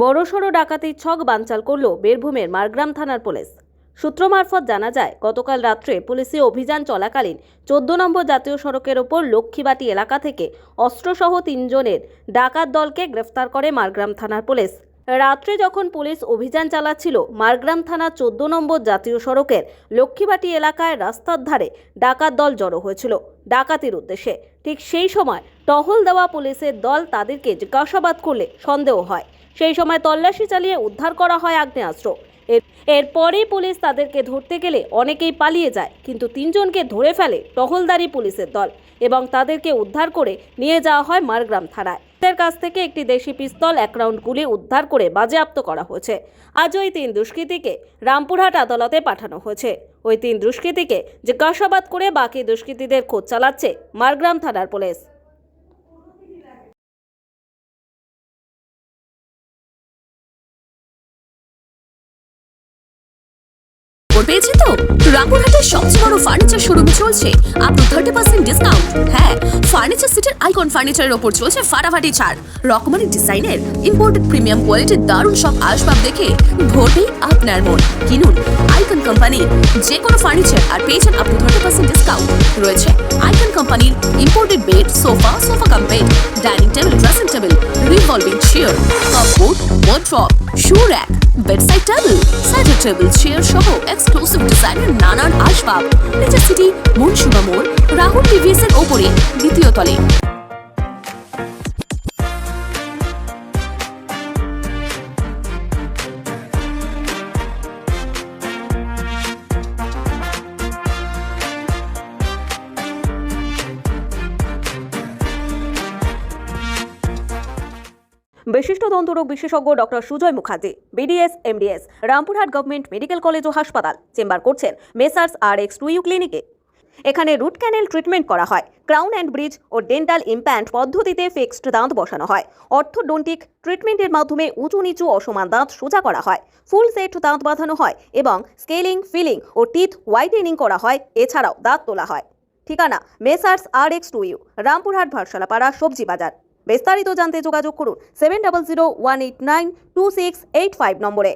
বড়সড় ডাকাতির ছক বানচাল করল বীরভূমের মারগ্রাম থানার পুলিশ। সূত্র মারফত জানা যায়, গতকাল রাত্রে পুলিশি অভিযান চলাকালীন চোদ্দ নম্বর জাতীয় সড়কের ওপর লক্ষ্মীবাটি এলাকা থেকে অস্ত্রসহ তিনজনের ডাকাত দলকে গ্রেফতার করে মারগ্রাম থানার পুলিশ। রাত্রে যখন পুলিশ অভিযান চালাচ্ছিল, মারগ্রাম থানার চোদ্দ নম্বর জাতীয় সড়কের লক্ষ্মীবাটি এলাকায় রাস্তার ধারে ডাকাত দল জড়ো হয়েছিল। ডাকাতির উদ্দেশ্যে, ঠিক সেই সময় টহল দেওয়া পুলিশের দল তাদেরকে জিজ্ঞাসাবাদ করলে সন্দেহ হয়। সেই সময় তল্লাশি চালিয়ে উদ্ধার করা হয় আগ্নেয়াস্ত্র। এর এরপরেই পুলিশ তাদেরকে ধরতে গেলে অনেকেই পালিয়ে যায়, কিন্তু তিনজনকে ধরে ফেলে টহলদারি পুলিশের দল এবং তাদেরকে উদ্ধার করে নিয়ে যাওয়া হয় মারগ্রাম থানায়। তাদের কাছ থেকে একটি দেশি পিস্তল এক রাউন্ড গুলি উদ্ধার করে বাজেয়াপ্ত করা হয়েছে। আজ ওই তিন দুষ্কৃতীকে রামপুরহাট আদালতে পাঠানো হয়েছে। ওই তিন দুষ্কৃতীকে জিজ্ঞাসাবাদ করে বাকি দুষ্কৃতীদের খোঁজ চালাচ্ছে মারগ্রাম থানার পুলিশ। পেয়েছি তো? রামপুরহাটের সবচেয়ে বড় ফার্নিচার শোরুমে চলছে up to thirty percent discount হ্যাঁ ফার্নিচার সিটের আইকন ফার্নিচারের ওপর চলছে ফাটাফাটি ছাড়। রকমারি ডিজাইনের ইম্পোর্টেড প্রিমিয়াম কোয়ালিটির দারুণ সব আসবাব দেখে ভরবেই আপনার মন। কিনুন আইকন কোম্পানি যে কোনো ফার্নিচার আর পেয়েছেন up to thirty percent discount রয়েছে আইকন কোম্পানির imported bed sofa sofa cum bed dining table dressing table revolving chair cupboard wardrobe shoe rack bedside table সাইডের টেবিল চেয়ার সহ এক্সক্লুসিভ ডিজাইনের নানান আসবাব। নিচের সিটি মনসুবা মোড়, রাহুল টিভিএস এর ওপরে, দ্বিতীয় তলে। বিশিষ্ট দন্তরোগ বিশেষজ্ঞ doctor Sujay Mukherjee BDS MDS Rampurhat government medical college ও হাসপাতাল, চেম্বার করছেন messrs R X to U ক্লিনিকে। এখানে রুট ক্যানেল ট্রিটমেন্ট করা হয়, ক্রাউন অ্যান্ড ব্রিজ ও ডেন্টাল ইমপ্ল্যান্ট পদ্ধতিতে ফিক্সড দাঁত বসানো হয়, অর্থোডন্টিক ট্রিটমেন্টের মাধ্যমে উঁচু নিচু অসমান দাঁত সোজা করা হয়, ফুল সেট দাঁত বাঁধানো হয় এবং স্কেলিং, ফিলিং ও টিথ হোয়াইটেনিং করা হয়, এছাড়াও দাঁত তোলা হয়। ঠিকানা, messrs R X to U, Rampurhat Bharsalapara সবজি বাজার বিস্তারিত জানতে যোগাযোগ করুন seven double zero one eight nine two six eight five নম্বরে।